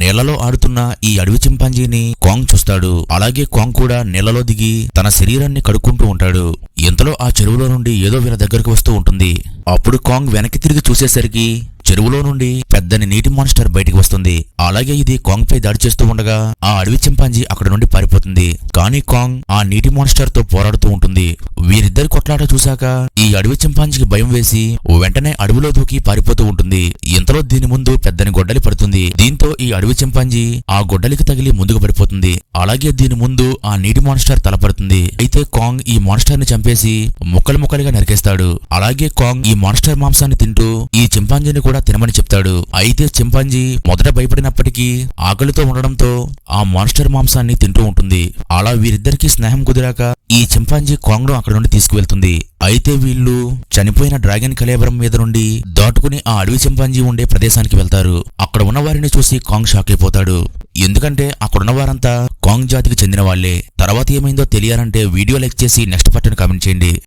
నీళ్ళలో ఆడుతున్న ఈ అడవి చింపాంజీని కాంగ్ చూస్తాడు. అలాగే కాంగ్ కూడా నీళ్ళలో దిగి తన శరీరాన్ని కడుక్కుంటూ ఉంటాడు. ఇంతలో ఆ చెరువులో నుండి ఏదో వీళ్ళ దగ్గరకు వస్తూ ఉంటుంది. అప్పుడు కాంగ్ వెనక్కి తిరిగి చూసేసరికి చెరువులో నుండి పెద్దని నీటి మాన్స్టర్ బయటికి వస్తుంది. అలాగే ఇది కాంగ్ పై దాడి చేస్తూ ఉండగా ఆ అడవి చింపాంజీ అక్కడ నుండి పారిపోతుంది. కానీ కాంగ్ ఆ నీటి మాన్స్టర్తో పోరాడుతూ ఉంటుంది. వీరిద్దరి కొట్లాట చూశాక ఈ అడవి చింపాంజీకి భయం వేసి వెంటనే అడవిలో దూకి పారిపోతూ ఉంటుంది. ఇంతలో దీని ముందు పెద్దని గొడ్డలి పడుతుంది. దీంతో ఈ అడవి చింపాంజీ ఆ గొడ్డలికి తగిలి ముందుకు పడిపోతుంది. అలాగే దీని ముందు ఆ నీటి మాన్స్టర్ తలపడుతుంది. అయితే కాంగ్ ఈ మాన్స్టర్ని చంపేసి ముక్కలు ముక్కలుగా నరికేస్తాడు. అలాగే కాంగ్ ఈ మాన్స్టర్ మాంసాన్ని తింటూ ఈ చింపాంజీని కూడా తినమని చెప్తాడు. అయితే చింపాంజీ మొదట భయపడినప్పటికీ ఆకలితో ఉండడంతో ఆ మాన్స్టర్ మాంసాన్ని తింటూ ఉంటుంది. అలా వీరిద్దరికీ స్నేహం కుదిరాక ఈ చింపాంజీ కాంగ్ అక్కడ నుండి తీసుకువెళ్తుంది. అయితే వీళ్ళు చనిపోయిన డ్రాగన్ కలేబరం మీద నుండి దాటుకుని ఆ అడవి చింపాంజీ ఉండే ప్రదేశానికి వెళ్తారు. అక్కడ ఉన్న వారిని చూసి కాంగ్ షాక్ అయిపోతాడు. ఎందుకంటే అక్కడున్న వారంతా కాంగ్ జాతికి చెందిన వాళ్ళే తర్వాత ఏమైందో తెలియాలంటే వీడియో లైక్ చేసి నెక్స్ట్ పట్టను కామెంట్ చేయండి.